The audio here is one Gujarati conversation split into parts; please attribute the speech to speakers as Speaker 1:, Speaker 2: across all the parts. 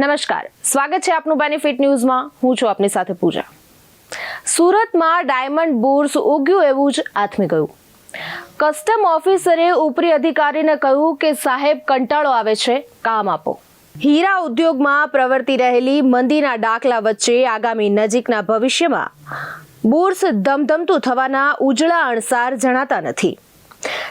Speaker 1: નમસ્કાર. સ્વાગત છે આપનું બેનિફિટ ન્યૂઝમાં હું છું આપની સાથે પૂજા. સુરતમાં ડાયમંડ બુર્સ ઉગ્યું એવું જ આથમી ગયું. કસ્ટમ ઓફિસરે ઉપરી અધિકારીને કહ્યું કે, સાહેબ, કંટાળો આવે છે. કામ આપો. હીરા ઉદ્યોગમાં પ્રવર્તી રહેલી મંદીના દાખલા વચ્ચે આગામી નજીકના ભવિષ્યમાં બુર્સ ધમધમતું થવાના ઉજળા અણસાર જણાતા નથી.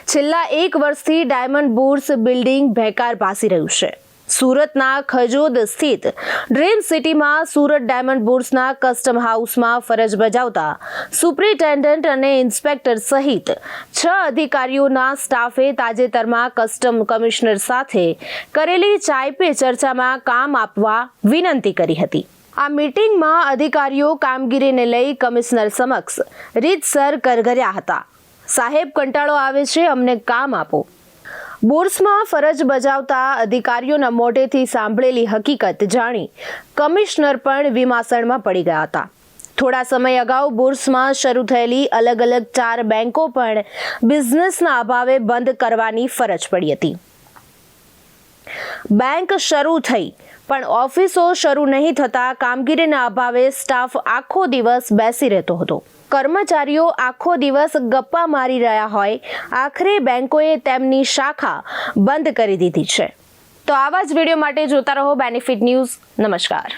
Speaker 1: છેલ્લા એક વર્ષથી ડાયમંડ બુર્સ બિલ્ડિંગ ભેકાર ભાસી રહ્યું છે. સુરતના ખજોદ સ્થિત ડ્રીમ સિટીમાં સુરત ડાયમંડ બુર્સના કસ્ટમ હાઉસમાં ફરજ બજાવતા સુપ્રિન્ટેન્ડન્ટ અને ઇન્સ્પેક્ટર સહિત છ અધિકારીઓના સ્ટાફે તાજેતરમાં કસ્ટમ કમિશનર સાથે કરેલી ચાય પે ચર્ચામાં કામ આપવા વિનંતી કરી હતી. આ મીટિંગમાં અધિકારીઓ કામગીરીને લઈ કમિશનર સમક્ષ રીતસર કરગર્યા હતા. સાહેબ કંટાળો આવે છે, અમને કામ આપો. બોર્સમાં ફરજ બજાવતા અધિકારીઓના મોઢેથી સાંભળેલી હકીકત જાણી કમિશનર પણ વિમાસણમાં પડી ગયા હતા. થોડા સમય અગાઉ બોર્સમાં શરૂ થયેલી અલગ અલગ ચાર બેંકો પણ બિઝનેસના અભાવે બંધ કરવાની ફરજ પડી હતી. બેંક શરૂ થઈ પણ ઓફિસો શરૂ નહીં થતા કામગીરીના અભાવે સ્ટાફ આખો દિવસ બેસી રહેતો હતો. કર્મચારીઓ આખો દિવસ ગપ્પા મારી રહ્યા હોય, આખરે બેંકોએ તેમની શાખા બંધ કરી દીધી છે. તો આવા જ વીડિયો માટે જોતા રહો બેનિફિટ ન્યૂઝ નમસ્કાર.